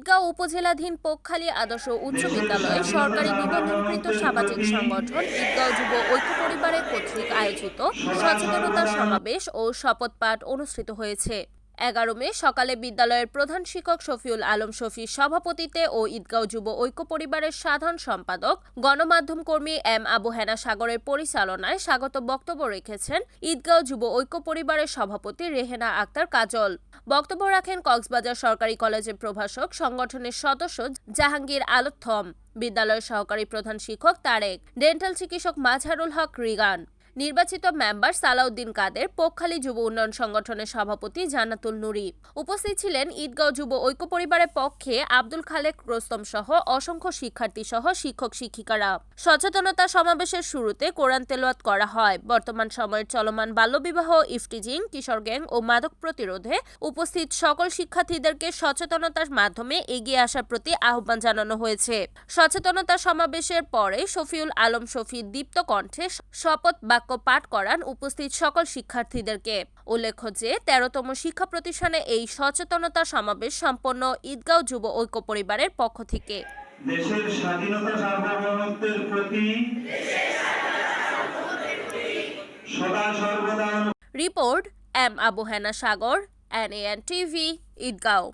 ঈদগাঁও উপজেলাধীন পোকখালী আদর্শ উচ্চ বিদ্যালয়ে সরকারি নিবন্ধনকৃত সামাজিক সংগঠন ঈদগাঁও যুব ঐক্য পরিবারের কর্তৃক আয়োজিত সচেতনতা সমাবেশ ও শপথ পাঠ অনুষ্ঠিত হয়েছে। এগারো মে সকালে বিদ্যালয়ের প্রধান শিক্ষক শফিউল আলম শফির সভাপতিত্বে ও ঈদগাঁও যুব ঐক্য পরিবারের সাধারণ সম্পাদক, গণমাধ্যম কর্মী এম আবু হেনা সাগরের পরিচালনায় স্বাগত বক্তব্য রেখেছেন ঈদগাঁও যুব ঐক্য পরিবারের সভাপতি রেহেনা আক্তার কাজল। বক্তব্য রাখেন কক্সবাজার সরকারি কলেজের প্রভাষক, সংগঠনের সদস্য জাহাঙ্গীর আলোথম। বিদ্যালয়ের সহকারী প্রধান শিক্ষক তারেক। ডেন্টাল চিকিৎসক মাজহারুল হক রিগান। নির্বাচিত মেম্বার সালাউদ্দিন কাদের পোকখালী যুব উন্নয়ন সংগঠনের সভাপতি জান্নাতুল নুরি। উপস্থিত ছিলেন ঈদগাঁও যুব ঐক্য পরিবারের পক্ষে আব্দুল খালেক রোস্তম সহ অসংখ্য শিক্ষার্থী সহ শিক্ষক শিক্ষিকারা। সচেতনতা সমাবেশের শুরুতে কোরআন তেলাওয়াত করা হয়। বর্তমান সময়ের চলমান বাল্যবিবাহ ইফটিজিং কিশোর গ্যাং ও মাদক প্রতিরোধে উপস্থিত সকল শিক্ষার্থীদেরকে সচেতনতার মাধ্যমে এগিয়ে আসার প্রতি আহ্বান জানানো হয়েছে। সচেতনতা সমাবেশের পরে শফিউল আলম শফি দীপ্ত কণ্ঠে শপথ বাক্য পাঠ করান উপস্থিত সকল শিক্ষার্থীদেরকে। উল্লেখ্য যে তেরোতম শিক্ষা প্রতিষ্ঠানে এই সচেতনতা সমাবেশ সম্পন্ন ঈদগাঁও যুব ঐক্য পরিবারের পক্ষ থেকে। দেশের স্বাধীনতা সার্বভৌমত্বের প্রতি সদা সর্বদা report M Abu Hena Sagar N N TV Eidgaon.